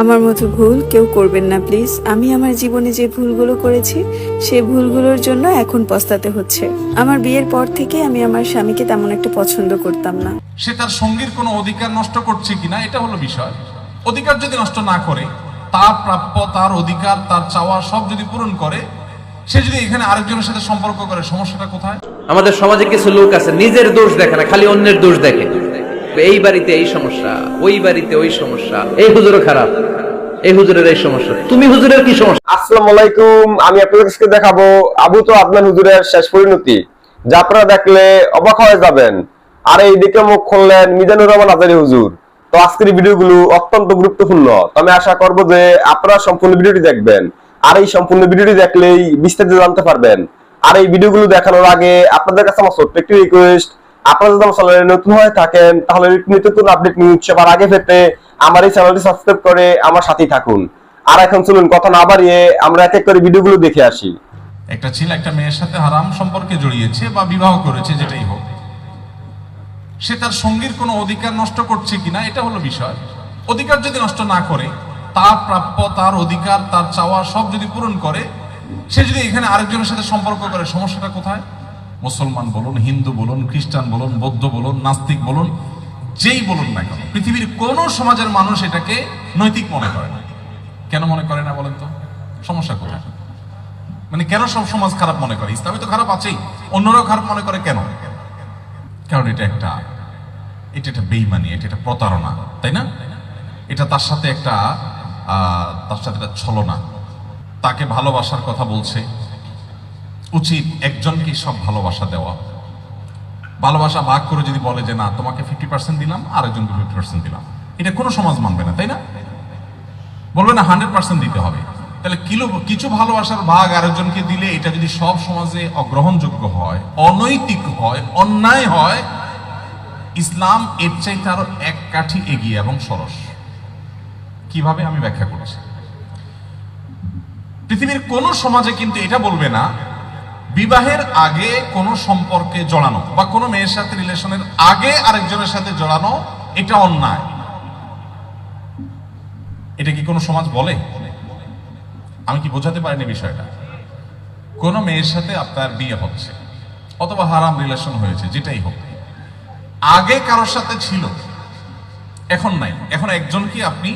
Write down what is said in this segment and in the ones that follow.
আমার মতো ভুল কেউ করবেন না প্লিজ। আমি আমার জীবনে যে ভুলগুলো করেছি সে ভুলগুলোর জন্য এখন পস্তাতে হচ্ছে। আমার বিয়ের পর থেকে আমি আমার স্বামীকে তেমন একটা পছন্দ করতাম না। সে তার সঙ্গীর কোনো অধিকার নষ্ট করছে কিনা এটা হলো বিষয়। অধিকার যদি নষ্ট না করে তার প্রাপ্য তার অধিকার তার চাওয়া সব যদি পূরণ করে সে যদি এখানে আরেকজনের সাথে সম্পর্ক করে সমস্যাটা কোথায়? আমাদের সমাজে কিছু লোক আছে নিজের দোষ দেখে না খালি অন্যের দোষ দেখে। এই বাড়িতে এই সমস্যা, ওই বাড়িতে ওই সমস্যা। এই হুজুরও খারাপ, এই হুজুরের এই সমস্যা। তুমি হুজুরের কি সমস্যা? আলাইকুম, আমি আপনাদের কাছে দেখাবো আবু তো আপনার হুজুরের শেষ পরিণতি। যা আপনারা দেখলে অবাক হয়ে যাবেন। আর মুখ খুললেন মিজানুর রহমান আজারি হুজুর। তো আজকের ভিডিওগুলো অত্যন্ত গুরুত্বপূর্ণ। আমি আশা করব যে আপনারা সম্পূর্ণ ভিডিওটি দেখবেন। আর এই সম্পূর্ণ ভিডিওটি দেখলেই বিস্তারিত জানতে পারবেন। আর এই ভিডিওগুলো দেখানোর আগে আপনাদের কাছে আমার ছোট্ট একটি রিকোয়েস্ট আপনারা যদি আমার চ্যানেলে নতুন হয়ে থাকেন, তাহলে নতুন আপডেট আগে আমার এই চ্যানেলটি সাবস্ক্রাইব করে আমার সাথেই থাকুন। আর এখন চলুন, কথা না বাড়িয়ে আমরা এক এক করে ভিডিওগুলো দেখে আসি। একটা ছেলে একটা মেয়ের সাথে হারাম সম্পর্কে জড়িয়েছে বা বিবাহ করেছে, যেটাই হোক। সে তার সঙ্গীর কোনো অধিকার নষ্ট করছে কিনা, এটা হলো বিষয়। অধিকার যদি নষ্ট না করে, তার প্রাপ্য, তার অধিকার, তার চাওয়া সব যদি পূরণ করে, সে যদি এখানে আরেকজনের সাথে সম্পর্ক করে, সমস্যাটা কোথায়? মুসলমান বলুন, হিন্দু বলুন, খ্রিস্টান বলুন, বৌদ্ধ বলুন, নাস্তিক বলুন, যেই বলুন না কেন, পৃথিবীর কোন সমাজের মানুষ এটাকে নৈতিক মনে করে না। কেন মনে করে না বলেন তো? সমস্যা কোথায়? মানে কেন সব সমাজ খারাপ মনে করে? ইসলামে তো খারাপ আছেই, অন্যরাও খারাপ মনে করে কেন? কারণ এটা একটা এটা একটা বেইমানি, এটা একটা প্রতারণা, তাই না? এটা তার সাথে একটা তার সাথে একটা ছলনা। তাকে ভালোবাসার কথা বলছে উচিত একজনকে সব ভালোবাসা দেওয়া। ভালোবাসা ভাগ করে যদি বলে যে, না, তোমাকে ফিফটি পার্সেন্ট দিলাম, আরেকজনকে ফিফটি পার্সেন্ট দিলাম। এটা কোনো সমাজ মানবে না, তাই না? বলবে, না হান্ড্রেড পার্সেন্ট দিতে হবে। তাহলে কিলো, কিছু ভালোবাসার ভাগ আরেকজনকে দিলে এটা যদি সব সমাজে অগ্রহণযোগ্য হয়, অনৈতিক হয়, অন্যায় হয়, ইসলাম এর চাইতে আরও এক কাঠি এগিয়ে এবং সরস। কীভাবে আমি ব্যাখ্যা করেছি? পৃথিবীর কোন সমাজে কিন্তু এটা বলবে না বিবাহের আগে কোন সম্পর্কে জড়ানো বা কোনো মেয়ের সাথে রিলেশনের আগে আরেকজনের সাথে জড়ানো, এটা অন্যায়। এটা কি কোনো সমাজ বলে? আমি কি বোঝাতে পারিনি বিষয়টা? কোনো মেয়ের সাথে আপনার বিয়ে হচ্ছে অথবা হারাম রিলেশন হয়েছে, যেটাই হোক। আগে কারোর সাথে ছিল, এখন নাই। এখন একজনকে আপনি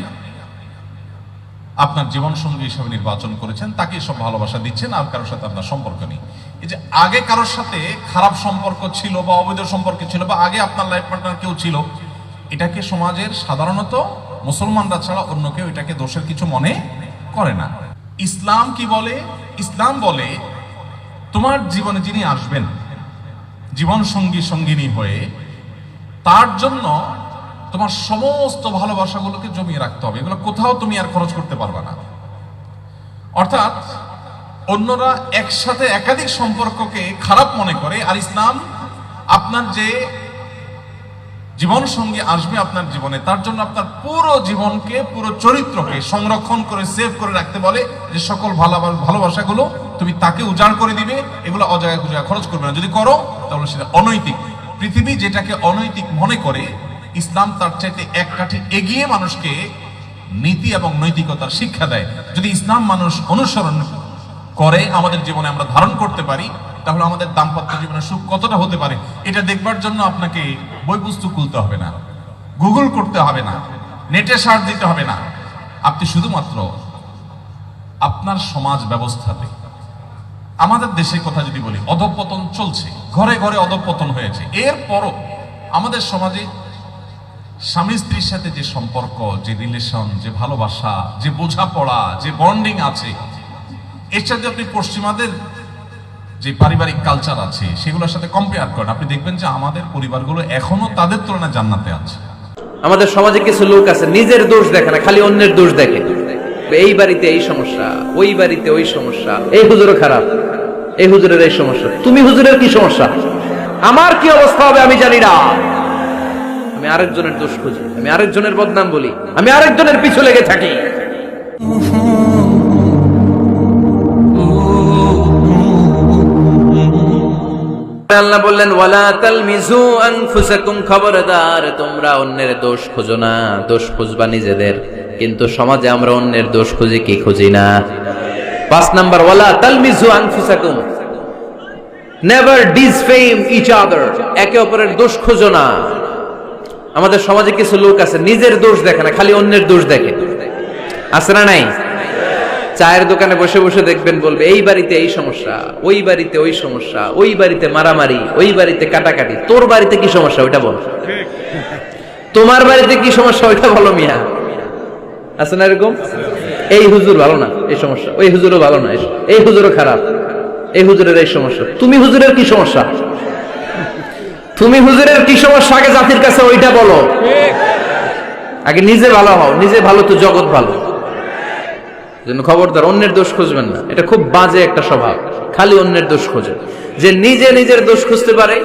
আপনার জীবন সঙ্গী হিসেবে নির্বাচন করেছেন, তাকে সব ভালোবাসা দিচ্ছেন, আর কারোর সাথে আপনার সম্পর্ক নেই। এই যে আগে কারোর সাথে খারাপ সম্পর্ক ছিল বা অবৈধ সম্পর্ক ছিল বা আগে আপনার লাইফ পার্টনার কেউ ছিল, এটাকে সমাজের সাধারণত মুসলমানরা ছাড়া অন্য কেউ এটাকে দোষের কিছু মনে করে না। ইসলাম কি বলে? ইসলাম বলে, তোমার জীবনে যিনি আসবেন জীবন সঙ্গী সঙ্গিনী হয়ে, তার জন্য তোমার সমস্ত ভালোবাসাগুলোকে জমিয়ে রাখতে হবে। এগুলো কোথাও তুমি আর খরচ করতে পারবে না। অর্থাৎ, অন্যরা একসাথে একাধিক সম্পর্ককে খারাপ মনে করে, আর ইসলাম আপনার যে জীবন সঙ্গী আসবে আপনার জীবনে, তার জন্য আপনার পুরো জীবনকে, পুরো চরিত্রকে সংরক্ষণ করে, সেভ করে রাখতে বলে যে সকল ভালোবা- ভালোবাসাগুলো তুমি তাকে উজাড় করে দিবে, এগুলো অজায়গায় খরচ করবে না। যদি করো, তাহলে সেটা অনৈতিক। পৃথিবী যেটাকে অনৈতিক মনে করে ইসলাম তার চাইতে এক কাঠি এগিয়ে মানুষকে নীতি এবং নৈতিকতার শিক্ষা দেয়। যদি ইসলাম মানুষ অনুসরণ করে আমাদের জীবনে আমরা ধারণ করতে পারি, তাহলে আমাদের দাম্পত্য জীবনের সুখ কতটা হতে পারে? এটা দেখবার জন্য আপনাকে বই পুস্তক খুলতে হবে না, গুগল করতে হবে না, নেটে সার্চ দিতে হবে না। আপনি শুধুমাত্র আপনার সমাজ ব্যবস্থাতে, আমাদের দেশের কথা যদি বলি, অধপতন চলছে, ঘরে ঘরে অধপতন হয়েছে। এরপরও আমাদের সমাজে স্বামী স্ত্রীর সাথে যে সম্পর্ক, যে রিলেশন যে ভালোবাসা, যে বোঝাপড়া, যে বন্ডিং আছে, এর সাথে আপনি পশ্চিমাদের যে পারিবারিক কালচার আছে, সেগুলোর সাথে কম্পেয়ার করেন। আপনি দেখবেন যে আমাদের পরিবারগুলো এখনও তাদের তুলনায় জান্নাতে আছে। আমাদের সমাজে কিছু লোক আছে, নিজের দোষ দেখে না, খালি অন্যের দোষ দেখে। এই বাড়িতে এই সমস্যা, ওই বাড়িতে ওই সমস্যা, এই হুজুরও খারাপ, এই হুজুরের এই সমস্যা। তুমি হুজুরের কি সমস্যা? আমার কি অবস্থা হবে আমি জানি না। আমি আরেকজনের দোষ খুঁজি, আমি আরেকজনের বদনাম বলি, আমি আরেকজনের পিছু লেগে থাকি। আল্লাহ বললেন, ওয়ালা তালমিজু আনফুসাকুম খবরদার, তোমরা অন্যের দোষ খোঁজো না, দোষ খুঁজবা নিজেদের। কিন্তু সমাজে আমরা অন্যের দোষ খুঁজি কি খুঁজি না। পাঁচ নাম্বার, ওয়ালা তালমিজু আনফুসাকুম, নেভার ডিসফেম ইচ আদার, একে অপরের দোষ খোঁজো না। আমাদের সমাজে কিছু লোক আছে, নিজের দোষ দেখে না, খালি অন্যের দোষ দেখে। আছে না নাই? চায়ের দোকানে বসে বসে দেখবেন বলবে, এই বাড়িতে এই সমস্যা, ওই বাড়িতে ওই সমস্যা, ওই বাড়িতে মারামারি, ওই বাড়িতে কাটাকাটি, তোর বাড়িতে কি সমস্যা, ওইটা বল। তোমার বাড়িতে কি সমস্যা, ওইটা বলো মিয়া। আছে না এরকম? এই হুজুর ভালো না, এই সমস্যা। ওই হুজুরও ভালো না, এই- হুজুরও খারাপ। এই হুজুরের এই সমস্যা। তুমি হুজুরের কি সমস্যা? তুমি হুজুরের কি সমস্যা? আগে জাতির কাছে ওইটা বলো। আগে নিজে ভালো হও, নিজে ভালো তো জগৎ ভালো। জন্য খবরদার, অন্যের দোষ খুঁজবেন না। এটা খুব বাজে একটা স্বভাব, খালি অন্যের দোষ খোঁজে। যে নিজে নিজের দোষ খুঁজতে পারে,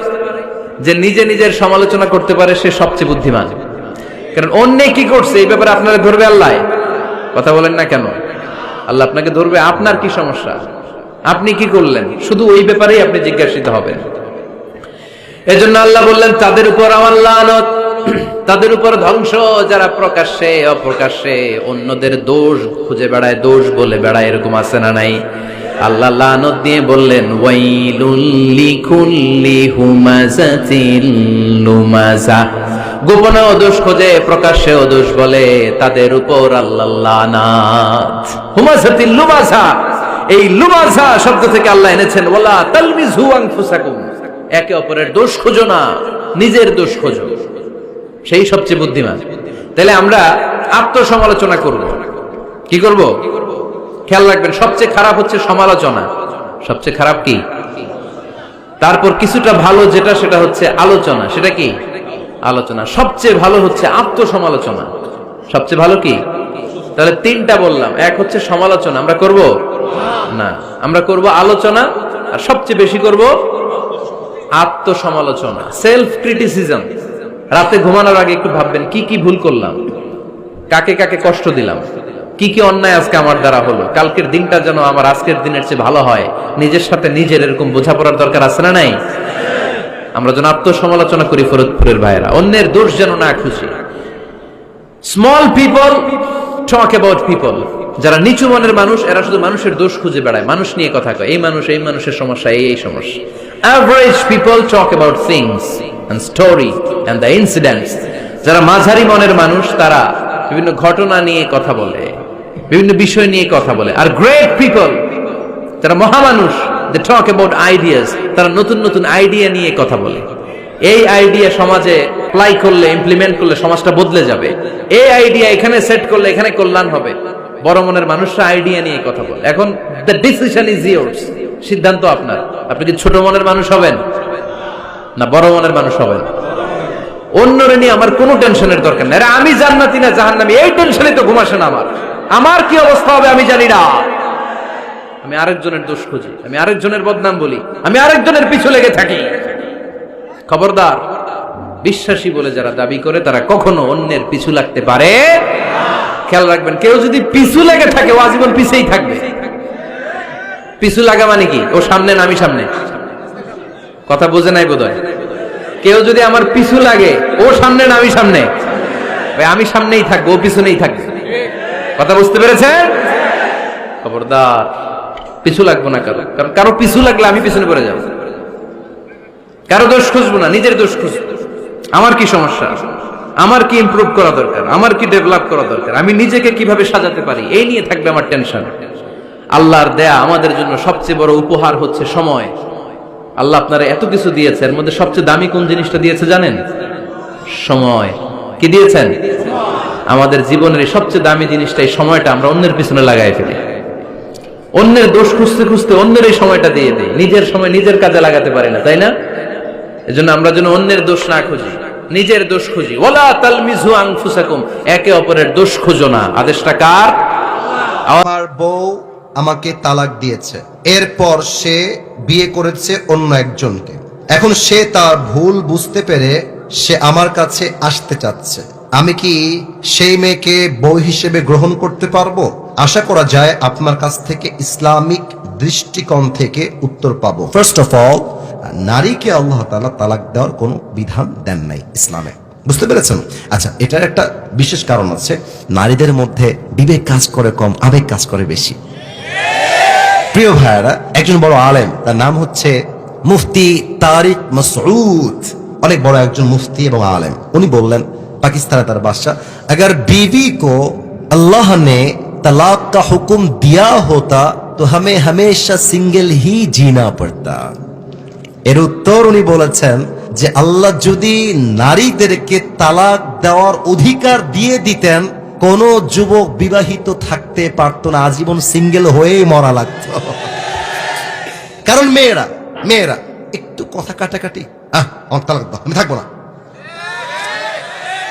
যে নিজে নিজের সমালোচনা করতে পারে, সে সবচেয়ে বুদ্ধিমান। কারণ অন্যে কি করছে, এই ব্যাপারে আপনারা ধরবে আল্লাহ। কথা বলেন না কেন? আল্লাহ আপনাকে ধরবে, আপনার কি সমস্যা? আপনি কি করলেন? শুধু ওই ব্যাপারেই আপনি জিজ্ঞাসিত হবেন। এজন্য আল্লাহ বললেন, তাদের উপর আমার লানত। তাদের উপর ধ্বংস, যারা প্রকাশ্যে, অপ্রকাশ্যে, অন্যদের দোষ খুঁজে বেড়ায়, দোষ বলে বেড়ায়, এরকম আছে না নাই? আল্লাহ লানত দিয়ে বললেন গোপনে দোষ খোঁজে প্রকাশ্যে দোষ বলে, তাদের উপর আল্লাহ লানাত। হুমাজাতিল লুমাজা। এই লুমাজা শব্দ থেকে আল্লাহ এনেছেন ওলা তালমিজু আনফুসাকুম। একে অপরের দোষ খোঁজো না, নিজের দোষ খোঁজো। সেই সবচেয়ে বুদ্ধিমান। তাহলে আমরা আত্মসমালোচনা করব। কি করব? খেয়াল রাখবেন, সবচেয়ে খারাপ হচ্ছে সমালোচনা। সবচেয়ে খারাপ কি? তারপর কিছুটা ভালো যেটা, সেটা হচ্ছে আলোচনা। সেটা কি? আলোচনা। সবচেয়ে ভালো হচ্ছে আত্মসমালোচনা। সবচেয়ে ভালো কি? তাহলে তিনটা বললাম। এক হচ্ছে সমালোচনা। আমরা করব? না। আমরা করব আলোচনা। আর সবচেয়ে বেশি করব আত্মসমালোচনা সেলফ ক্রিটিসিজম রাতে ঘুমানোর আগে একটু ভাববেন, কি কি ভুল করলাম? কাকে কাকে কষ্ট দিলাম? কি কি অন্যায় আজকে আমার দ্বারা হলো? কালকের দিনটা যেন আমার আজকের দিনের চেয়ে ভালো হয়। নিজের সাথে নিজের এরকম বোঝাপড়ার দরকার আছে না নাই? আমরা যেন আত্মসমালোচনা করি ফরিদপুরের ভাইয়েরা। অন্যের দোষ যেন না খুশি। Small people talk about people যারা নিচু মনের মানুষ, এরা শুধু মানুষের দোষ খুঁজে বেড়ায়। মানুষ নিয়ে কথা কয়, এই মানুষ, এই মানুষের সমস্যা, এই এই সমস্যা। Average people talk about things and story and the incidents যারা মাঝারি মনের মানুষ, তারা বিভিন্ন ঘটনা নিয়ে কথা বলে, বিভিন্ন বিষয় নিয়ে কথা বলে। আর গ্রেট পিপল যারা মহামানুষ দে টক অ্যাবাউট আইডিয়াস তারা নতুন নতুন আইডিয়া নিয়ে কথা বলে। এই আইডিয়া সমাজে অ্যাপ্লাই করলে ইমপ্লিমেন্ট করলে সমাজটা বদলে যাবে। এই আইডিয়া এখানে সেট করলে, এখানে কল্যাণ হবে। বড় মনের মানুষরা আইডিয়া নিয়ে কথা বলে। এখন দ্য ডিসিশন ইজ ইয়ার্স সিদ্ধান্ত আপনার। আপনি কি ছোট মনের মানুষ হবেন? না, বড় মনের মানুষ হবেন। অন্যরে নিয়ে আমার কোনো টেনশনের দরকার নেই। আমি জান্নাতি না জাহান্নামী, এই টেনশনে তো ঘুমাসে না আমার। আমার কি অবস্থা হবে আমি জানি না। আমি আরেকজনের দোষ খুঁজি, আমি আরেকজনের বদনাম বলি, আমি আরেকজনের পিছু লেগে থাকি। খবরদার, বিশ্বাসী বলে যারা দাবি করে, তারা কখনো অন্যের পিছু লাগতে পারে খেয়াল রাখবেন, কেউ যদি পিছু লেগে থাকে, ও আজীবন পিছেই থাকবে। পিছু লাগা মানে কি? ও সামনে না আমি সামনে? কথা বোঝে নাই বোধহয়। কেউ যদি আমার পিছু লাগে, ও সামনে নামি সামনে? আমি সামনেই থাকব, ও পিছনেই থাকবে। কথা বুঝতে পেরেছেন খবরদার। পিছু লাগবো না কারও। কারণ কারও পিছু লাগলে আমি পিছনে পড়ে যাব। কারও দোষ খুঁজবো না, নিজের দোষ খুঁজবো। আমার কি সমস্যা? আমার কি ইমপ্রুভ করা দরকার? আমার কি ডেভেলপ করা দরকার? আমি নিজেকে কীভাবে সাজাতে পারি? এই নিয়ে থাকবে আমার টেনশন আল্লাহর দেয়া আমাদের জন্য সবচেয়ে বড় উপহার হচ্ছে সময়। আল্লাহ আপনারা এত কিছু দিয়েছে এর মধ্যে সবচেয়ে দামি কোন জিনিসটা দিয়েছে জানেন? সময়। কি দিয়েছেন? আমাদের জীবনের সবচেয়ে দামি জিনিসটা, এই সময়টা আমরা অন্যের পিছনে লাগাই ফেলি। অন্যের দোষ খুঁজতে খুঁজতে অন্যের এই সময়টা দিয়ে দেয় নিজের সময় নিজের কাজে লাগাতে পারি না, তাই না? এজন্য আমরা যেন অন্যের দোষ না খুঁজি, নিজের দোষ খুঁজি। ওলা তালমিজু আনফুসাকুম, একে অপরের দোষ খুঁজো না। আদেশটা কার? আমার বউ আমাকে তালাক দিয়েছে। এরপর সে বিয়ে করেছে অন্য একজনকে। এখন সে তার ভুল বুঝতে পেরে সে আমার কাছে আসতে চাচ্ছে। আমি কি সেই মেয়েকে বউ হিসেবে গ্রহণ করতে পারব? আশা করা যায় আপনার কাছ থেকে ইসলামিক দৃষ্টিকোণ থেকে উত্তর পাবো। ফার্স্ট অফ অল নারীকে আল্লাহ তালা তালাক দেওয়ার কোনো বিধান দেন নাই ইসলামে। বুঝতে পেরেছেন? আচ্ছা এটার একটা বিশেষ কারণ আছে। নারীদের মধ্যে বিবেক কাজ করে কম আবেগ কাজ করে বেশি। প্রিয় ভাইয়ারা একজন বড় আলেম তার নাম হচ্ছে মুফতি তারিক মসউদ অনেক বড় একজন মুফতি এবং আলেম উনি বললেন পাকিস্তানে তার বাদশাহ अगर बीवी को अल्लाह ने तलाक का हुक्म दिया होता तो हमें हमेशा सिंगल ही जीना पड़ता এর উত্তর উনি বলেছেন যে আল্লাহ যদি নারীদেরকে তালাক দেওয়ার অধিকার দিয়ে দিতেন কোন যুবক বিবাহিত থাকতে পারতো না, আজীবন সিঙ্গেল হয়েই মরা লাগতো। কারণ মেয়েরা মেয়েরা, একটু কথা কাটাকাটি। আমি থাকব না।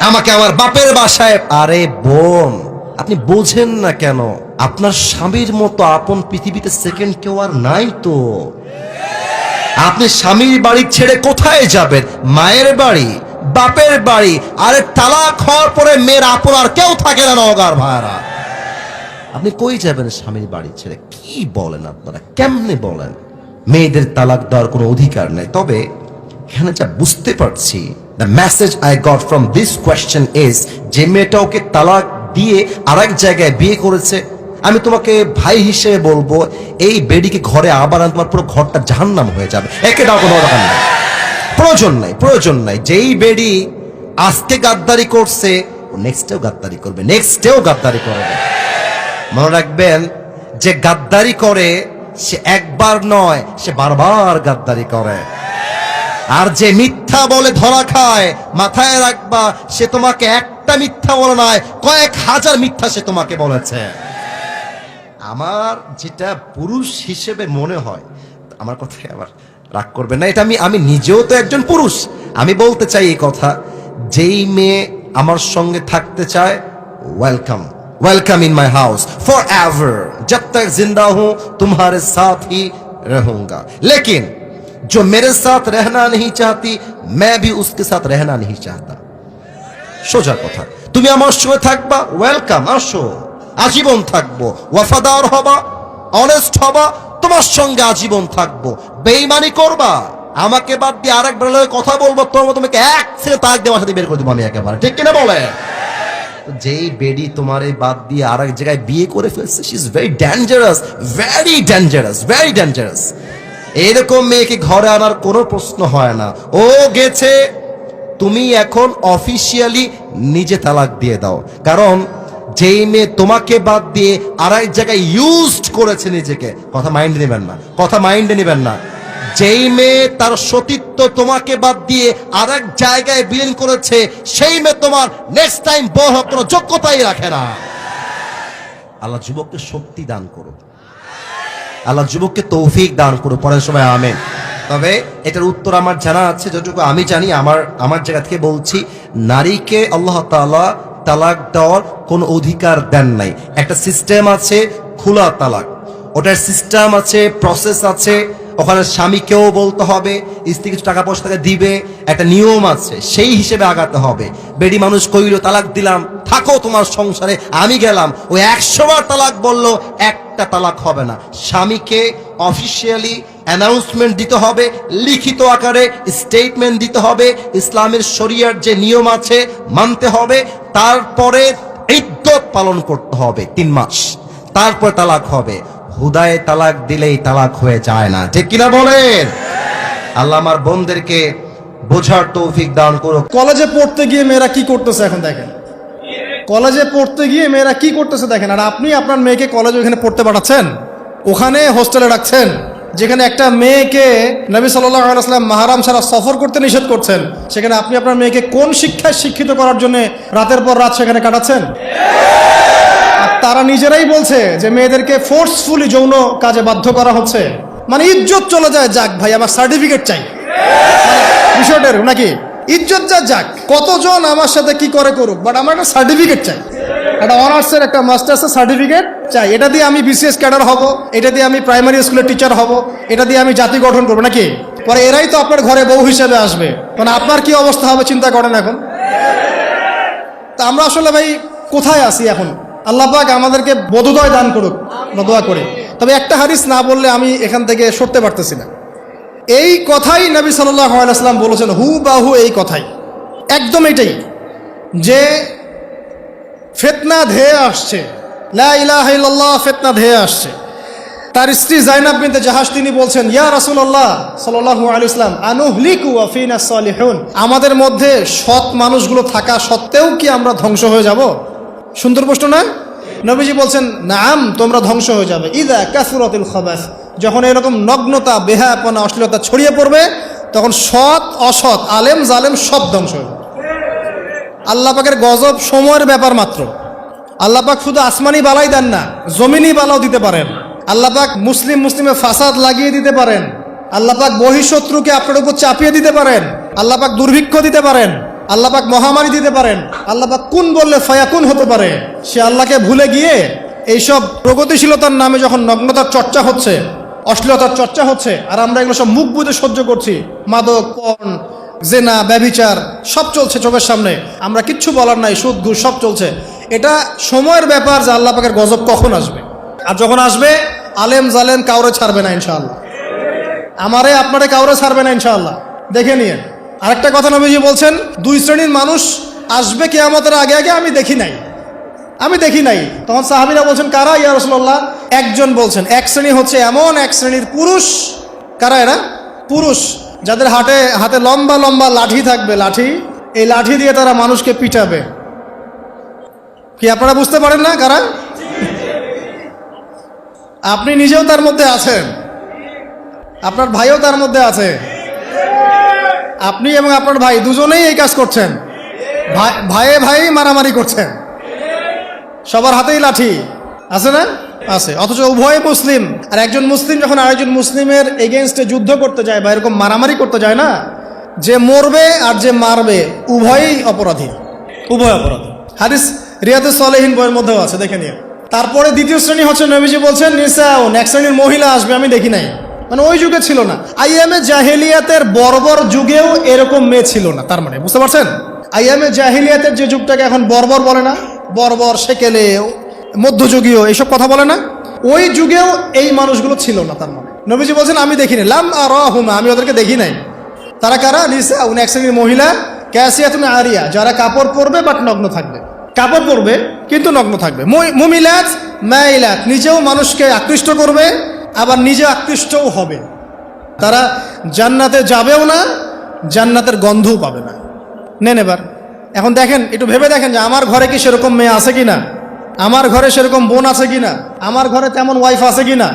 আমাকে আমার বাপের বাসায়, আরে বোন, আপনি বোঝেন না কেন, আপনার স্বামীর মতো আপন পৃথিবীতে সেকেন্ড কেউ আর নাই তো। আপনি স্বামীর বাড়ি ছেড়ে কোথায় যাবেন? মায়ের বাড়ি? বাপের বাড়ি। আরে তালাক হওয়ার পরে মেয়ের আপন আর কেউ থাকে না নগার ভাড়া আপনি কই যাবেন স্বামীর বাড়ি ছেড়ে? কি বলেন আপনারা? কেমনে বলেন? মেয়েদের তালাক দেওয়ার কোনো অধিকার নেই। তবে এখানে যা বুঝতে পারছি the message I got from this question is যে মেয়েটা ওকে তালাক দিয়ে আরেক জায়গায় বিয়ে করেছে, আমি তোমাকে ভাই হিসেবে বলব, এই বেডিকে ঘরে আবার তোমার পুরো ঘরটা জাহান্নাম হয়ে যাবে। একে দাও কোনো দরকার নেই। প্রয়োজন নাই প্রয়োজন নাই। যেই বেডি আজকে গাদ্দারি করছে, ও নেক্সটেও গাদ্দারি করবে নেক্সটেও গাদ্দারি করবে। মনে রাখবেন, যে গাদ্দারি করে, সে একবার নয়, সে বারবার গাদ্দারি করে। আর যে মিথ্যা বলে ধরা খায়, মাথায় রাখবা, সে তোমাকে একটা মিথ্যা বলে নয় কয়েক হাজার মিথ্যা সে তোমাকে বলেছে। আমার যেটা পুরুষ হিসেবে মনে হয়, আমার কথায় আবার রাগ করবেন না এটা আমি আমি নিজেও তো একজন পুরুষ আমি বলতে চাই এই কথা যেই মেয়ে আমার সঙ্গে থাকতে চায় welcome welcome in my house for ever जब तक जिंदा हूं तुम्हारे साथ ही रहूंगा लेकिन जो मेरे साथ रहना नहीं चाहती मैं भी उसके साथ रहना नहीं चाहता সোজা কথা তুমি আমার সঙ্গে থাকবা ওয়েলকাম আসো আজীবন থাকবো ওয়াফাদার হবা অনেস্ট হবা তোমার সঙ্গে আজীবন থাকব। বেইমানি করবা? আমাকে বাদ দিয়ে আরেক বেলায় কথা বলব তোমার তোমাকে এক ছেলে তাক দেওয়ার সাথে বের করে দেবো আমি একেবারে। ঠিক কিনা বলে? যেই বেডি তোমার এই বাদ দিয়ে আর এক জায়গায় বিয়ে করে ফেলছে she is very dangerous very dangerous very dangerous এরকম মেয়েকে ঘরে আনার কোনো প্রশ্ন হয় না। ও গেছে, তুমি এখন অফিসিয়ালি নিজে তালাক দিয়ে দাও। কারণ যেই মেয়ে তোমাকে বাদ দিয়ে আর এক জায়গায় ইউজড করেছে নিজেকে, কথা মাইন্ড নেবেন না, কথা মাইন্ডে নেবেন না। যেই মেয়ে তার সতীত্ব তোমাকে বাদ দিয়ে আর এক জায়গায় বিলীন করেছে, সেই মেয়ে তোমার নেক্সট টাইম হওয়ার কোনো যোগ্যতাই রাখে না। আল্লাহ যুবককে শক্তি দান করুক আল্লাহ যুবককে তৌফিক দান করুক পরের সময় আমেন। তবে এটার উত্তর আমার জানা আছে, যতটুকু আমি জানি, আমার আমার জায়গা থেকে বলছি, নারীকে আল্লাহ তাআলা তালাক দেওয়ার কোনো অধিকার দেন নাই। একটা সিস্টেম আছে, খোলা তালাক। ওটার সিস্টেম আছে প্রসেস আছে। ওখানে স্বামীকেও বলতে হবে, স্ত্রী কিছু টাকা পয়সা দিবে। একটা নিয়ম আছে, সেই হিসেবে আগাতে হবে। বেডি মানুষ কইল, তালাক দিলাম, থাকো তোমার সংসারে, আমি গেলাম। ওই একশো বার তালাক বলল, একটা তালাক হবে না। স্বামীকে অফিসিয়ালি অ্যানাউন্সমেন্ট দিতে হবে, লিখিত আকারে স্টেটমেন্ট দিতে হবে, ইসলামের শরিয়ার যে নিয়ম আছে মানতে হবে, তারপরে ইদ্যত পালন করতে হবে তিন মাস। তারপর তালাক হবে। হুদায় তালাক দিলেই তালাক হয়ে যায় না। ঠিক কিনা বলেন? আল্লাহ আমার বোনদেরকে বোঝার তৌফিক দান করুক। কলেজে পড়তে গিয়ে মেয়েরা কি করতেছে এখন দেখেন? কলেজে পড়তে গিয়ে মেয়েরা কি করতেছে দেখেন? আর আপনি আপনার মেয়েকে কলেজে ওখানে পড়তে পাঠাচ্ছেন? ওখানে হোস্টেলে রাখছেন? যেখানে একটা মেয়েকে নবী সাল্লাম মাহারাম ছাড়া সফর করতে নিষেধ করছেন, সেখানে আপনি আপনার মেয়েকে কোন শিক্ষায় শিক্ষিত করার জন্য রাতের পর রাত সেখানে কাটাচ্ছেন? আর তারা নিজেরাই বলছে যে মেয়েদেরকে ফোর্সফুলি যৌন কাজে বাধ্য করা হচ্ছে। মানে ইজ্জত চলে যায়, যাক ভাই, আমার সার্টিফিকেট চাই। বিষয়টার নাকি? ইজ্জত যা যাক, কতজন আমার সাথে কি করে করুক বাট আমার একটা সার্টিফিকেট চাই। একটা অনার্সের একটা মাস্টার্সের সার্টিফিকেট চাই। এটা দিয়ে আমি বিসিএস ক্যাডার হব, এটা দিয়ে আমি প্রাইমারি স্কুলের টিচার হব, এটা দিয়ে আমি জাতি গঠন করব নাকি? পরে এরাই তো আপনার ঘরে বউ হিসেবে আসবে। মানে আপনার কি অবস্থা হবে চিন্তা করেন এখন? তা আমরা আসলে ভাই কোথায় আছি এখন? আল্লাহ পাক আমাদেরকে বোধোদয় দান করুক, বা দোয়া করে। তবে একটা হাদিস না বললে আমি এখান থেকে সরতে পারতেছি না। এই কথাই নবী সাল্লাম বলেছেন হু বাহু এই কথাই। একদম এটাই, যে ফেতনা ধেয়ে আসছে। লা ইলাহা ইল্লাল্লাহ, ফেতনা ধেয়ে আসছে। তার স্ত্রী জাইনাব বিনতে জাহাজ তিনি বলছেন, ইয়া রাসূলুল্লাহ সাল্লাল্লাহু আলাইহি ইসলাম আনুহলিকু ওয়া ফিনা সালিহুন? আমাদের মধ্যে সৎ মানুষগুলো থাকা সত্ত্বেও কি আমরা ধ্বংস হয়ে যাব? সুন্দর প্রশ্ন না? নবীজি বলছেন, নাম, তোমরা ধ্বংস হয়ে যাবে। ইদা কাসুরাতুল খাবাস, যখন এরকম নগ্নতা, বেহায়াপনা, অশ্লীলতা ছড়িয়ে পড়বে, তখন সৎ, অসৎ, আলেম, জালেম সব ধ্বংস হয়ে যাবে। আল্লাহ পাকের গজব সময়ের ব্যাপার মাত্র। আল্লাহ পাক শুধু আসমানি বালাই দেন না, জমিনি বালাও দিতে পারেন। আল্লাহ পাক মুসলিম মুসলিমে ফাসাদ লাগিয়ে দিতে পারেন। আল্লাহ পাক বহিঃশত্রুকে আপনার উপর চাপিয়ে দিতে পারেন। আল্লাহ পাক দুর্ভিক্ষ দিতে পারেন। আল্লাহ পাক মহামারী দিতে পারেন। আল্লাহ পাক কোন বললে ফয়াকুন হতে পারে, সে আল্লাহকে ভুলে গিয়ে এইসব প্রগতিশীলতার নামে যখন নগ্নতার চর্চা হচ্ছে, অশ্লীলতার চর্চা হচ্ছে, আর আমরা এগুলো সব মুখ বুঝে সহ্য করছি, মাদক, পণ, জেনা, ব্যভিচার, সব চলছে চোখের সামনে। আমরা কিচ্ছু বলার নাই, সুদ, ঘুষ, সব চলছে। এটা সময়ের ব্যাপার যে আল্লাহ পাকের গজব কখন আসবে? আর যখন আসবে, আলেম জালেম কাউরে ছাড়বে না ইনশাআল্লাহ। আমারে, আপনারে কাউরে ছাড়বে না ইনশাআল্লাহ। দেখে নিয়ে। আরেকটা কথা নবীজি বলছেন, দুই শ্রেণির মানুষ আসবে কেয়ামতের আগে আগে আমি দেখি নাই। আমি দেখি নাই। তখন সাহাবিরা বলছেন, কারা ইয়া রসুল্লাহ একজন বলছেন, এক শ্রেণি হচ্ছে এমন এক শ্রেণির পুরুষ। কারা এরা? পুরুষ। যাদের হাতে হাতে লম্বা লম্বা লাঠি থাকবে, লাঠি। এই লাঠি দিয়ে তারা মানুষকে পিটাবে। কি আপনারা বুঝতে পারেন না কারা? আপনি নিজেও তার মধ্যে আছেন। আপনার ভাইও তার মধ্যে আছে। আপনি এবং আপনার ভাই দুজনেই এই কাজ করছেন। ভাইয়ে ভাই মারামারি করছেন। সবার হাতেই লাঠি। আছে না? আছে। অথচ উভয় মুসলিম। আর একজন মুসলিম যখন আরেকজন মুসলিমের এগেনস্টে যুদ্ধ করতে যায় বা এরকম মারামারি করতে যায় না যে মরবে আর যে মারবে উভয়ই অপরাধী। উভয় অপরাধী। হাদিস রিয়াদে সলেহীন বইয়ের মধ্যেও আছে, দেখে নিয়ে তারপরে দ্বিতীয় শ্রেণি হচ্ছে নবীজি বলছেন নিসাউন এক শ্রেণির মহিলা আসবে, আমি দেখি নাই। মানে ওই যুগে ছিল না। আইএমএ জাহেলিয়াতের বর্বর যুগেও এরকম মেয়ে ছিল না, তার মানে বুঝতে পারছেন? আইএমএ জাহেলিয়াতের যে যুগটাকে এখন বর্বর বলে না, বর্বর, সেকেলে, মধ্যযুগীয়, এইসব কথা বলে না, ওই যুগেও এই মানুষগুলো ছিল না, তার মানে। নবীজি বলছেন, আমি দেখিনি লাম আর হুমা আমি ওদেরকে দেখি নাই। তারা কারা? নিসা এক শ্রেণির মহিলা ক্যাসিয়া তুমি আরিয়া, যারা কাপড় পরবে বাট নগ্ন থাকবে। কাপড় পরবে, কিন্তু নগ্ন থাকবে। মুমিলাত, মাইলাত, নিজেও মানুষকে আকৃষ্ট করবে, আবার নিজে আকৃষ্টও হবে। তারা জান্নাতে যাবেও না, জান্নাতের গন্ধও পাবে না। নেন এবার। এখন দেখেন, একটু ভেবে দেখেন যে আমার ঘরে কি সেরকম মেয়ে আছে কি না আমার ঘরে সেরকম বোন আছে কি না আমার ঘরে তেমন ওয়াইফ আছে কি না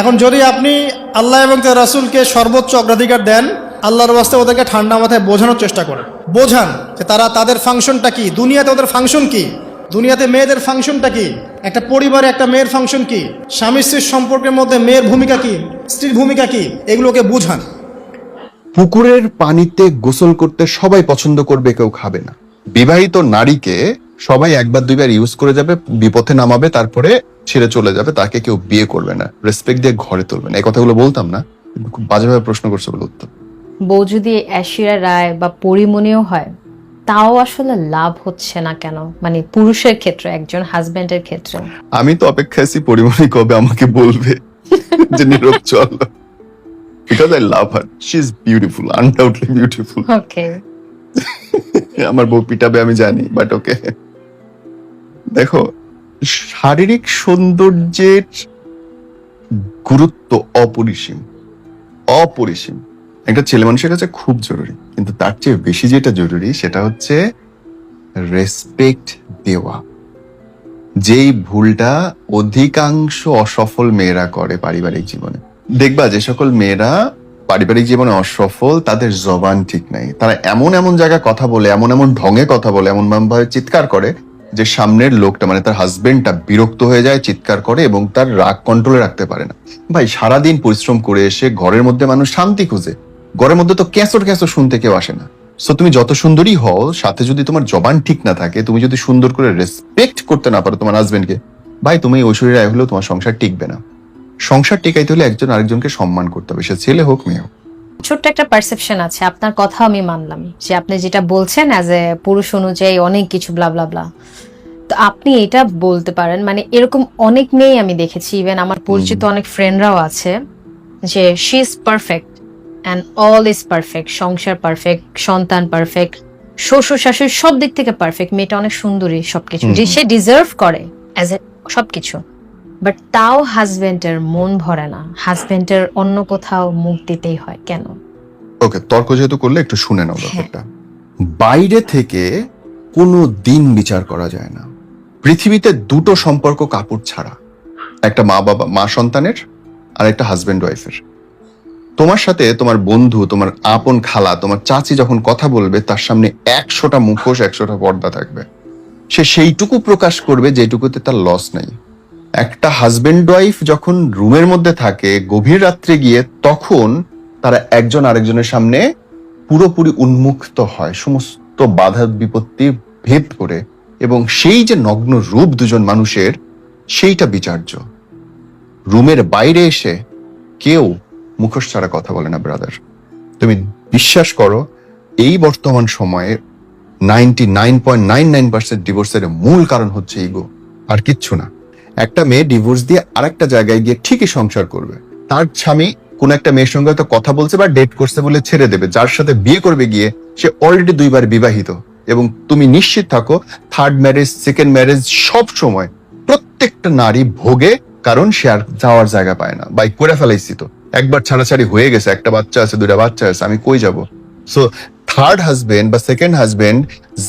এখন যদি আপনি আল্লাহ এবং রাসুলকে সর্বোচ্চ অগ্রাধিকার দেন আল্লাহর বাস্তে ওদেরকে ঠান্ডা মাথায় বোঝানোর চেষ্টা করেন বোঝান যে তারা তাদের ফাংশনটা কি? দুনিয়াতে ওদের ফাংশন কি? দুনিয়াতে মেয়েদের ফাংশনটা কি? একটা পরিবারে একটা মেয়ের ফাংশন কি? স্বামী স্ত্রীর সম্পর্কের মধ্যে মেয়ের ভূমিকা কি? স্ত্রীর ভূমিকা কি? এগুলোকে বুঝান। পুকুরের পানিতে গোসল করতে সবাই পছন্দ করবে, কেউ খাবে না। বিবাহিত নারীকে সবাই একবার দুইবার ইউজ করে যাবে, বিপথে নামাবে, তারপরে ছেড়ে চলে যাবে, তাকে কেউ বিয়ে করবে না। রেসপেক্ট দিয়ে ঘরে তুলবে না। এই কথাগুলো বলতাম না খুব বাজেভাবে প্রশ্ন করছে বলে উত্তর। বউ যদি অ্যাশিরা রায় বা পরিমণিও হয় তাও আসলে লাভ হচ্ছে না কেন? মানে পুরুষের ক্ষেত্রে একজন হাজবেন্ডের ক্ষেত্রে। আমি তো অপেক্ষা আছি পরিমণি কবে আমাকে বলবে যে নীরব চল। Because I love her she is beautiful undoubtedly beautiful okay আমার বউ পিটাবে আমি জানি বাট ওকে দেখো শারীরিক সৌন্দর্যের গুরুত্ব অপরিসীম। অপরিসীম। একটা ছেলে মানুষের কাছে খুব জরুরি, কিন্তু তার চেয়ে বেশি যেটা জরুরি সেটা হচ্ছে রেসপেক্ট দেওয়া। যেই ভুলটা অধিকাংশ অসফল মেয়েরা করে পারিবারিক জীবনে। দেখবা যে সকল মেয়েরা পারিবারিক জীবনে অসফল, তাদের জবান ঠিক নাই। তারা এমন এমন জায়গায় কথা বলে, এমন এমন ঢঙে কথা বলে, এমন ভাবে চিৎকার করে যে সামনের লোকটা মানে তার হাজবেন্ডটা বিরক্ত হয়ে যায়, চিৎকার করে এবং তার রাগ কন্ট্রোলে রাখতে পারে না। ভাই, সারাদিন পরিশ্রম করে এসে ঘরের মধ্যে মানুষ শান্তি খুঁজে। ঘরের মধ্যে তো ক্যাঁচর ক্যাঁচর শুনতে কেউ আসে না। সো তুমি যত সুন্দরী হও সাথে যদি তোমার জবান ঠিক না থাকে তুমি যদি সুন্দর করে রেসপেক্ট করতে না পারো তোমার হাজবেন্ডকে ভাই তুমি ঐশ্বরী রায় হলেও তোমার সংসার টিকবে না। সংসার টিকাইতে হলে একজন আরেকজনকে সম্মান করতে হবে সে ছেলে হোক মেয়ে হোক। ছোট্ট একটা পারসেপশন আছে আপনার কথা আমি মানলাম। যে আপনি যেটা বলছেন অ্যাজ এ পুরুষ অনুযায়ী অনেক কিছু ব্লা ব্লা ব্লা তো আপনি এটা বলতে পারেন মানে এরকম অনেক মেয়ে আমি দেখেছি ইভেন আমার পরিচিত অনেক ফ্রেন্ডরাও আছে যে she is perfect and all is perfect সংসার পারফেক্ট সন্তান পারফেক্ট শ্বশুর শাশুড়ি সব দিক থেকে পারফেক্ট মেয়েটা অনেক সুন্দরী সবকিছু। সে ডিজার্ভ করে অ্যাজ এ সবকিছু। বাট তাও হাজবেন্ডের মন ভরে না। হাজবেন্ডের অন্য কোথাও মুখ দিতেই হয় কেন? ওকে তর্ক যেহেতু করলে একটু শুনে নাও ব্যাপারটা। বাইরে থেকে কোনো দিন বিচার করা যায় না। পৃথিবীতে দুটো সম্পর্ক কাপড় ছাড়া। একটা মা বাবা মা সন্তানের আর একটা হাজবেন্ড ওয়াইফের তোমার সাথে তোমার বন্ধু, তোমার আপন খালা, তোমার চাচি যখন কথা বলবে, তার সামনে একশোটা মুখোশ, একশোটা পর্দা থাকবে। সে সেইটুকু প্রকাশ করবে যেটুকুতে তার লস নেই। একটা হাজবেন্ড ওয়াইফ যখন রুমের মধ্যে থাকে, গভীর রাত্রে গিয়ে, তখন তারা একজন আরেকজনের সামনে পুরোপুরি উন্মুক্ত হয়, সমস্ত বাধা বিপত্তি ভেদ করে এবং সেই যে নগ্ন রূপ দুজন মানুষের, সেইটা বিচার্য। রুমের বাইরে এসে কেউ মুখোশ ছাড়া কথা বলে না ব্রাদার তুমি বিশ্বাস করো, এই বর্তমান সময়ে ninety nine point nine nine percent ডিভোর্সের মূল কারণ হচ্ছে ইগো আর কিচ্ছু না। একটা মেয়ে ডিভোর্স দিয়ে আরেকটা জায়গায় গিয়ে ঠিকই সংসার করবে। তার স্বামী কোন একটা মেয়ের সঙ্গে হয়তো কথা বলছে বা ডেট করছে বলে ছেড়ে দেবে, যার সাথে বিয়ে করবে গিয়ে সে অলরেডি দুইবার বিবাহিত। এবং তুমি নিশ্চিত থাকো থার্ড ম্যারেজ সেকেন্ড ম্যারেজ সব সময় প্রত্যেকটা নারী ভোগে, কারণ সে আর যাওয়ার জায়গা পায় না বাই করে ফেলাইছি তো। একবার ছাড়াছাড়ি হয়ে গেছে, একটা বাচ্চা আছে দুটা বাচ্চা আছে, আমি কই যাব? সো থার্ড হাজবেন্ড বা সেকেন্ড হাজবেন্ড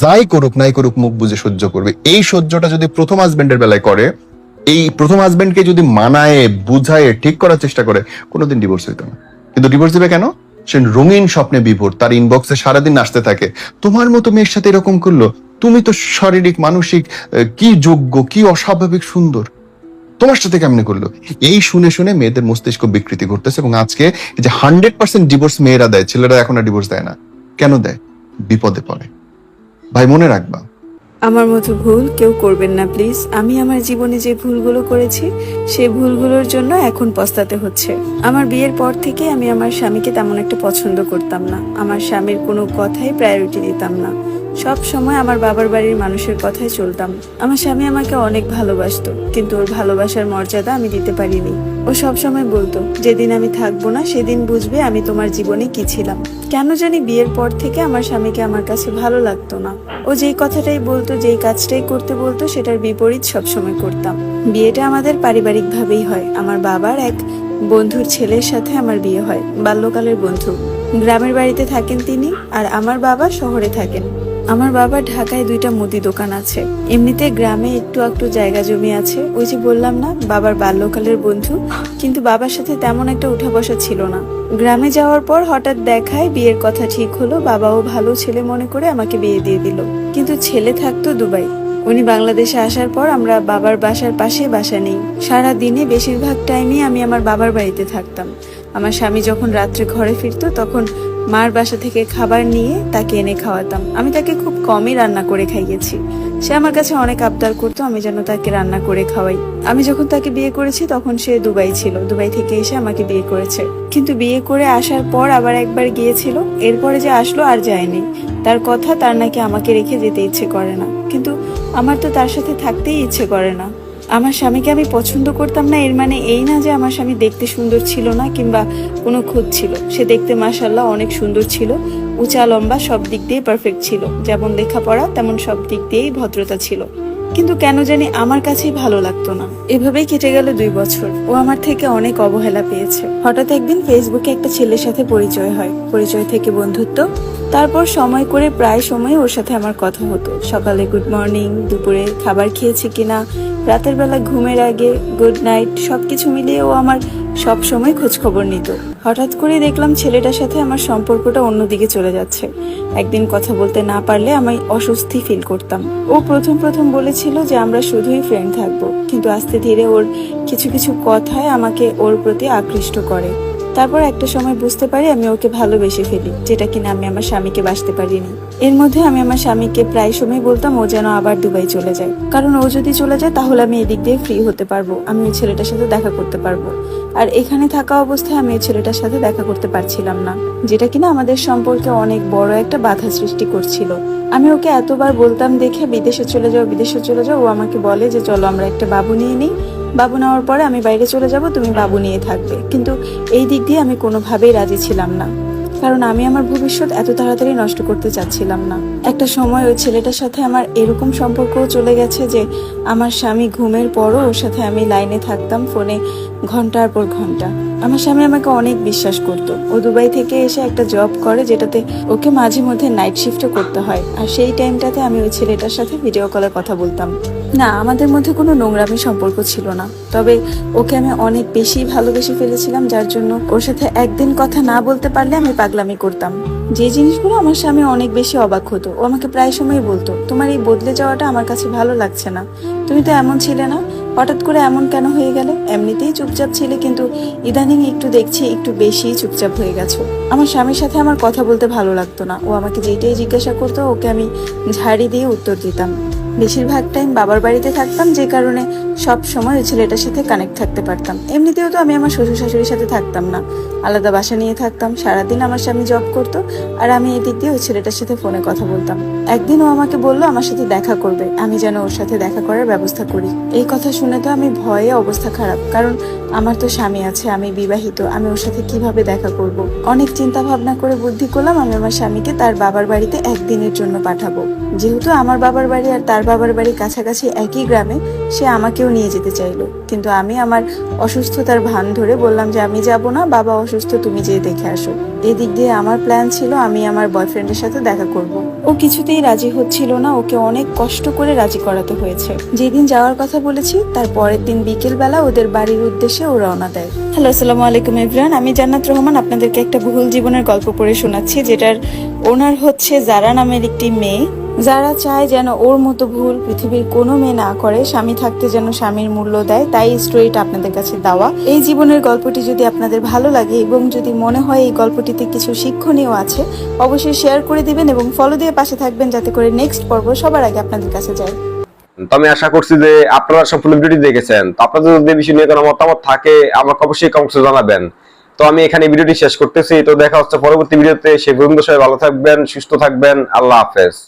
যাই করুক, নাই করুক, মুখ বুঝে সহ্য করবে। এই সহ্যটা যদি প্রথম হাজবেন্ডের বেলায় করে, এই প্রথম হাজবেন্ডকে যদি মানায়, বুঝায়, ঠিক করার চেষ্টা করে, কোনোদিন ডিভোর্স হইতো না। কিন্তু ডিভোর্স দিবে কেন? সে রঙিন স্বপ্নে বিভোর, তার ইনবক্সে সারাদিন আসতে থাকে। তোমার মতো মেয়ের সাথে এরকম করল? তুমি তো শারীরিক, মানসিক কি যোগ্য, কি অস্বাভাবিক, সুন্দর। তোমার সাথে কেমনে করল? এই শুনে শুনে মেয়েদের মস্তিষ্ক বিকৃতি করতেছে এবং আজকে যে হান্ড্রেড পার্সেন্ট ডিভোর্স মেয়েরা দেয়, ছেলেরা এখন আর ডিভোর্স দেয় না। কেন দেয়? বিপদে পড়ে। ভাই, মনে রাখবা। আমার মতো ভুল কেউ করবেন না প্লিজ আমি আমার জীবনে যে ভুলগুলো করেছি সেই ভুলগুলোর জন্য এখন পস্তাতে হচ্ছে। আমার বিয়ের পর থেকে আমি আমার স্বামীকে তেমন একটা পছন্দ করতাম না। আমার স্বামীর কোনো কথাই প্রায়োরিটি দিতাম না। সব সময় আমার বাবার বাড়ির মানুষের কথাই চলতাম। আমার স্বামী আমাকে অনেক ভালোবাসতো, কিন্তু ওর ভালোবাসার মর্যাদা আমি দিতে পারিনি। ও সব সময় বলতো, যেদিন আমি থাকব না, সেদিন বুঝবে আমি তোমার জীবনে কি ছিলাম। কেন জানি বিয়ের পর থেকে আমার স্বামীকে আমার কাছে ভালো লাগতো না। ও যেই কথাটাই বলতো, যেই কাজটাই করতে বলতো, সেটার বিপরীত সবসময় করতাম। বিয়েটা আমাদের পারিবারিকভাবেই হয়। আমার বাবার এক বন্ধুর ছেলের সাথে আমার বিয়ে হয়, বাল্যকালের বন্ধু। গ্রামের বাড়িতে থাকেন তিনি আর আমার বাবা শহরে থাকেন। আমার বাবার ঢাকায় দুইটা মুদি দোকান আছে। এমনিতে গ্রামে একটু একটু জায়গা জমি আছে। ওই যে বললাম না, বাবার বাল্যকালের বন্ধু। কিন্তু বাবার সাথে তেমন একটা উঠা বসা ছিল না। গ্রামে যাওয়ার পর হঠাৎ দেখায় বিয়ের কথা ঠিক হলো, বাবাও ভালো ছেলে মনে করে আমাকে বিয়ে দিয়ে দিল। কিন্তু ছেলে থাকতো দুবাই। উনি বাংলাদেশে আসার পর আমরা বাবার বাসার পাশে বাসা নেই। সারা দিনে বেশিরভাগ টাইমই আমি আমার বাবার বাড়িতে থাকতাম। আমার স্বামী যখন রাত্রে ঘরে ফিরতো, তখন মার বাসা থেকে খাবার নিয়ে তাকে এনে খাওয়াতাম। আমি তাকে খুব কমই রান্না করে খাইয়েছি। সে আমার কাছে অনেক আবদার করতো আমি যেন তাকে রান্না করে খাওয়াই। আমি যখন তাকে বিয়ে করেছি তখন সে দুবাই ছিল। দুবাই থেকে এসে আমাকে বিয়ে করেছে। কিন্তু বিয়ে করে আসার পর আবার একবার গিয়েছিল। এরপরে যে আসলো আর যায়নি। তার কথা তার নাকি আমাকে রেখে যেতে ইচ্ছে করে না। কিন্তু আমার তো তার সাথে থাকতেই ইচ্ছে করে না। আমার স্বামীকে আমি পছন্দ করতাম না, এর মানে এই না যে আমার স্বামী দেখতে সুন্দর ছিল না কিংবা কোনো খুঁত ছিল। সে দেখতে মাসাল্লাহ অনেক সুন্দর ছিল। উঁচা, লম্বা সব দিক দিয়ে পারফেক্ট ছিল। যেমন লেখাপড়া, তেমন সব দিক দিয়েই ভদ্রতা ছিল। কিন্তু কেন জানি আমার কাছেই ভালো লাগতো না। এভাবেই কেটে গেল দুই বছর। ও আমার থেকে অনেক অবহেলা পেয়েছে। হঠাৎ একদিন ফেসবুকে একটা ছেলের সাথে পরিচয় হয়। পরিচয় থেকে বন্ধুত্ব। তারপর সময় করে প্রায় সময় ওর সাথে আমার কথা হতো। সকালে গুড মর্নিং দুপুরে খাবার খেয়েছি কিনা রাতের বেলা ঘুমের আগে গুড নাইট সব কিছু মিলিয়ে ও আমার সব সময় খোঁজ খবর নিত। হঠাৎ করে দেখলাম ছেলেটার সাথে আমার সম্পর্কটা অন্যদিকে চলে যাচ্ছে। একদিন কথা বলতে না পারলে আমি অস্বস্তি ফিল করতাম। ও প্রথম প্রথম বলেছিল যে আমরা শুধুই ফ্রেন্ড থাকব, কিন্তু আস্তে ধীরে ওর কিছু কিছু কথায় আমাকে ওর প্রতি আকৃষ্ট করে। তারপর একটা সময় বুঝতে পারি আমি ওকে ভালোবেসে ফেলি, যেটা কিনা আমি আমার স্বামীকে বাঁচতে পারিনি। এর মধ্যে আমি আমার স্বামীকে প্রায় সময় বলতাম ও যেন আবার দুবাই চলে যায়। কারণ ও যদি চলে যায়, তাহলে আমি এদিক দিয়ে ফ্রি হতে পারব, আমি ওই ছেলেটার সাথে দেখা করতে পারব। আর এখানে থাকা অবস্থায় আমি ওই ছেলেটার সাথে দেখা করতে পারছিলাম না, যেটা কিনা আমাদের সম্পর্কে অনেক বড় একটা বাধা সৃষ্টি করছিল। আমি ওকে এতবার বলতাম, দেখে বিদেশে চলে যাও, বিদেশে চলে যাও। ও আমাকে বলে যে, চলো আমরা একটা বাবু নিয়ে নিই। বাবু নেওয়ার পরে আমি বাইরে চলে যাব, তুমি বাবু নিয়ে থাকবে। কিন্তু এই দিক দিয়ে আমি কোনোভাবেই রাজি ছিলাম না। কারণ আমি আমার ভবিষ্যৎ এত তাড়াতাড়ি নষ্ট করতে চাচ্ছিলাম না। একটা সময় ওই ছেলেটার সাথে আমার এরকম সম্পর্কও চলে গেছে যে, আমার স্বামী ঘুমের পরও ওর সাথে আমি লাইনে থাকতাম, ফোনে ঘণ্টার পর ঘণ্টা। আমার স্বামী আমাকে অনেক বিশ্বাস করতো। ও দুবাই থেকে এসে একটা জব করে যেটাতে ওকে মাঝে মধ্যে নাইট শিফটও করতে হয়। আর সেই টাইমটাতে আমি ওই ছেলেটার সাথে ভিডিও কলে কথা বলতাম। না, আমাদের মধ্যে কোনো নোংরামি সম্পর্ক ছিল না। তবে ওকে আমি অনেক বেশি ভালোবেসে ফেলেছিলাম, যার জন্য ওর সাথে একদিন কথা না বলতে পারলে আমি পাগলামি করতাম। যে জিনিসগুলো আমার স্বামী অনেক বেশি অবাক হতো। ও আমাকে প্রায় সময় বলতো, তোমার এই বদলে যাওয়াটা আমার কাছে ভালো লাগছে না। তুমি তো এমন ছিলে না হঠাৎ করে এমন কেন হয়ে গেল? এমনিতেই চুপচাপ ছিলে, কিন্তু ইদানিং একটু দেখছি একটু বেশি চুপচাপ হয়ে গেছো। আমার স্বামীর সাথে আমার কথা বলতে ভালো লাগতো না। ও আমাকে যেটাই জিজ্ঞাসা করতো, ওকে আমি ঝাড়ি দিয়ে উত্তর দিতাম। বেশিরভাগ টাইম বাবার বাড়িতে থাকতাম, যে কারণে সব সময় ওই ছেলেটার সাথে কানেক্ট থাকতে পারতাম। এমনিতেও তো আমি আমার শ্বশুর শাশুড়ির সাথে থাকতাম না। আলাদা বাসা নিয়ে থাকতাম, সারাদিন আমার স্বামী জব করতো, আর আমি এদিক দিয়ে ওই ছেলেটার সাথে ফোনে কথা বলতাম। একদিন ও আমাকে বলল, আমার সাথে দেখা করবে, আমি যেন ওর সাথে দেখা করার ব্যবস্থা করি। এই কথা শুনে তো আমি ভয়ে অবস্থা খারাপ, কারণ আমার তো স্বামী আছে, আমি বিবাহিত, আমি ওর সাথে কীভাবে দেখা করব। অনেক চিন্তা ভাবনা করে বুদ্ধি করলাম, আমি আমার স্বামীকে তার বাবার বাড়িতে একদিনের জন্য পাঠাবো। যেহেতু আমার বাবার বাড়ি আর তার বাবার বাড়ি কাছাকাছি একই গ্রামে সে আমাকেও নিয়ে যেতে চাইলো। কিন্তু আমি আমার অসুস্থতার ভান ধরে বললাম যে, আমি যাব না, বাবা অসুস্থ, তুমি যেয়ে দেখে আসো। এদিক দিয়ে আমার প্ল্যান ছিল, আমি আমার বয়ফ্রেন্ডের সাথে দেখা করব। ও কিছুতেই রাজি হচ্ছিল না, ওকে অনেক কষ্ট করে রাজি করাতে হয়েছে। যেদিন যাওয়ার কথা বলেছি, তার পরের দিন বিকেল বেলা ওদের বাড়ির উদ্দেশ্যে ও রওনা দেয়। হ্যালো, আসসালামু আলাইকুম ইব্রান আমি জান্নাত রহমান, আপনাদেরকে একটা ভুল জীবনের গল্প পড়ে শোনাচ্ছি, যেটার ওনার হচ্ছে জারা নামের একটি মেয়ে। যারা চায় যেন ওর মতো ভুল পৃথিবীর কোনো মেয়ে না করে, স্বামী থাকতে যেন স্বামীর মূল্য দেয়, তাই স্টোরিটা আপনাদের কাছে দেওয়া। এই জীবনের গল্পটি যদি আপনাদের ভালো লাগে এবং যদি মনে হয় এই গল্পটিতে কিছু শিক্ষণীয় আছে, অবশ্যই শেয়ার করে দিবেন এবং ফলো দিয়ে পাশে থাকবেন যাতে করে নেক্সট পর্ব সবার আগে আপনাদের কাছে যায়। তো আমি আশা করছি যে আপনারা সম্পূর্ণ ভিডিওটি দেখেছেন। তো আপনাদের যদি বিষয় নিয়ে কোনো মতামত থাকে, আমাকে অবশ্যই কমেন্টসে জানাবেন। তো আমি এখানে ভিডিওটি শেষ করতেছি। তো দেখা হচ্ছে পরবর্তী ভিডিওতে। সে পর্যন্ত সবাই ভালো থাকবেন, সুস্থ থাকবেন। আল্লাহ হাফেজ।